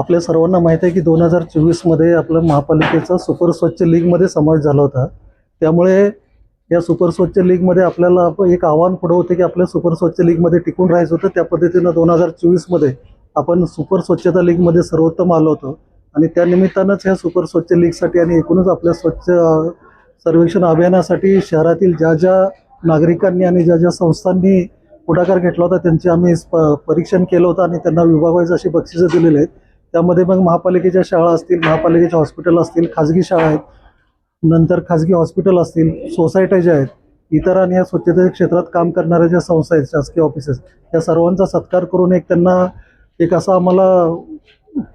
आपल्या सर्वांना माहीत आहे की दोन हजार चोवीसमध्ये आपलं महापालिकेचा सुपर स्वच्छ लीगमध्ये समावेश झाला होता. त्यामुळे या सुपर स्वच्छ लीगमध्ये आपल्याला एक आव्हान पुढं होते की आपल्या सुपर स्वच्छ लीगमध्ये टिकून राहायचं होतं. त्या पद्धतीनं दोन हजार चोवीसमध्ये आपण सुपर स्वच्छता लीगमध्ये सर्वोत्तम आलो होतो. आणि त्या निमित्तानंच ह्या सुपर स्वच्छ लीगसाठी आणि एकूणच आपल्या स्वच्छ सर्वेक्षण अभियानासाठी शहरातील ज्या ज्या नागरिकांनी आणि ज्या ज्या संस्थांनी पुढाकार घेतला होता त्यांचे आम्ही प- परीक्षण केलं होतं आणि त्यांना विभागवाईज अशी बक्षिसं दिलेली आहेत. त्यामध्ये मग महापालिकेच्या शाळा असतील महापालिकेच्या हॉस्पिटल असतील खाजगी शाळा आहेत नंतर खाजगी हॉस्पिटल असतील सोसायट्या ज्या आहेत इतर आणि या स्वच्छतेच्या क्षेत्रात काम करणाऱ्या ज्या संस्था आहेत शासकीय ऑफिसेस या सर्वांचा सत्कार करून एक त्यांना एक असं आम्हाला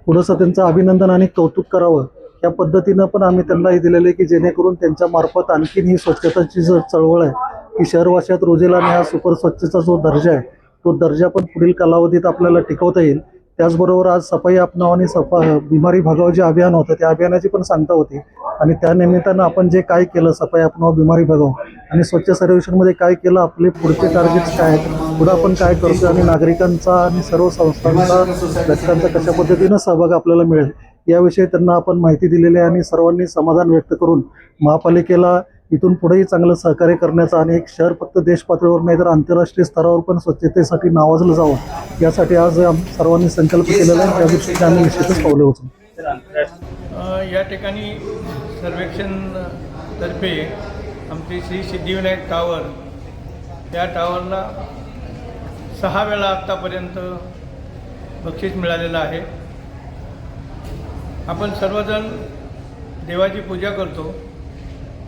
थोडंसं त्यांचं अभिनंदन आणि कौतुक करावं या पद्धतीनं पण आम्ही त्यांना हे दिलेलं आहे की जेणेकरून त्यांच्यामार्फत आणखीन ही स्वच्छताची जर चळवळ आहे की शहरवाशात रोजेला आणि हा सुपर स्वच्छचा जो दर्जा आहे तो दर्जा पण पुढील कालावधीत आपल्याला टिकवता येईल. त्याचबरोबर आज सफाई आपणाव आणि सफा बिमारी भगाव जे अभियान होतं त्या अभियानाची पण सांगता होती. आणि त्या निमित्तानं आपण जे काय केलं सफाई आपणाव बिमारी भगाव आणि स्वच्छ सर्वेक्षणमध्ये काय केलं आपले पुढचे टार्गेट्स काय आहेत पुढं आपण काय करतो आणि नागरिकांचा आणि सर्व संस्थांचा घटकांचा कशा पद्धतीनं सहभाग आपल्याला मिळेल याविषयी त्यांना आपण माहिती दिलेली आहे आणि सर्वांनी समाधान व्यक्त करून महापालिकेला इथून पुढेही चांगलं सहकार्य करण्याचा आणि एक शहर फक्त देश पातळीवर नाही तर आंतरराष्ट्रीय स्तरावर पण स्वच्छतेसाठी नावाजलं जावं यासाठी आज आम- सर्वांनी संकल्प केलेला आहे. त्या दृष्टीने आम्ही निश्चितच पावले उचलू. या ठिकाणी सर्वेक्षण तर्फे आमचे श्री सिद्धिविनायक टावर या टावरला सहा वेळा आत्तापर्यंत बक्षीस मिळालेलं आहे. आपण सर्वजण देवाची पूजा करतो.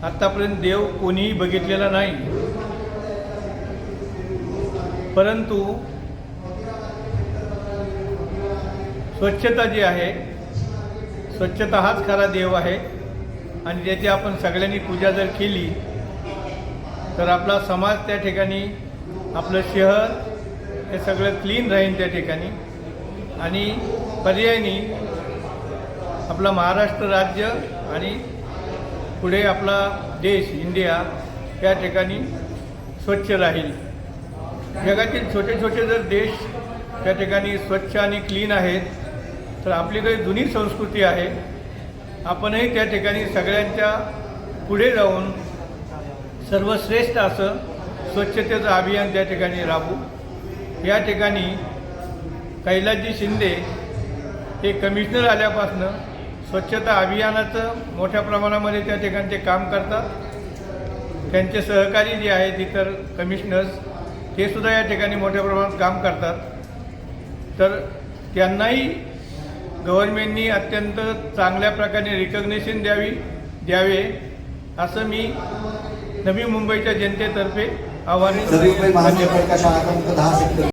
आत्तापर्यंत देव कोणीही बघितलेला नाही. परंतु स्वच्छता जी आहे स्वच्छता हाच खरा देव आहे आणि ज्याची आपण सगळ्यांनी पूजा जर केली तर आपला समाज त्या ठिकाणी आपलं शहर हे सगळं क्लीन राहील त्या ठिकाणी. आणि पर्यायी आपला महाराष्ट्र राज्य आणि पुढे आपला देश इंडिया या ठिकाणी स्वच्छ राहील. जगातील छोटे छोटे जर देश त्या ठिकाणी स्वच्छ आणि क्लीन आहेत तर आपली काही जुनी संस्कृती आहे. आपणही त्या ठिकाणी सगळ्यांच्या पुढे जाऊन सर्वश्रेष्ठ असं स्वच्छतेचं अभियान त्या ठिकाणी राबू या ठिकाणी कैलासजी शिंदे हे कमिशनर आल्यापासनं स्वच्छता अभियानाचं मोठ्या प्रमाणामध्ये त्या ठिकाणी ते काम करतात. त्यांचे सहकारी जे आहेत इतर कमिशनर्स ते सुद्धा या ठिकाणी मोठ्या प्रमाणात काम करतात. तर त्यांनाही गव्हर्नमेंटनी अत्यंत चांगल्या प्रकारे रिकग्नेशन द्यावी द्यावे असं मी नवी मुंबईच्या जनतेतर्फे आव्हान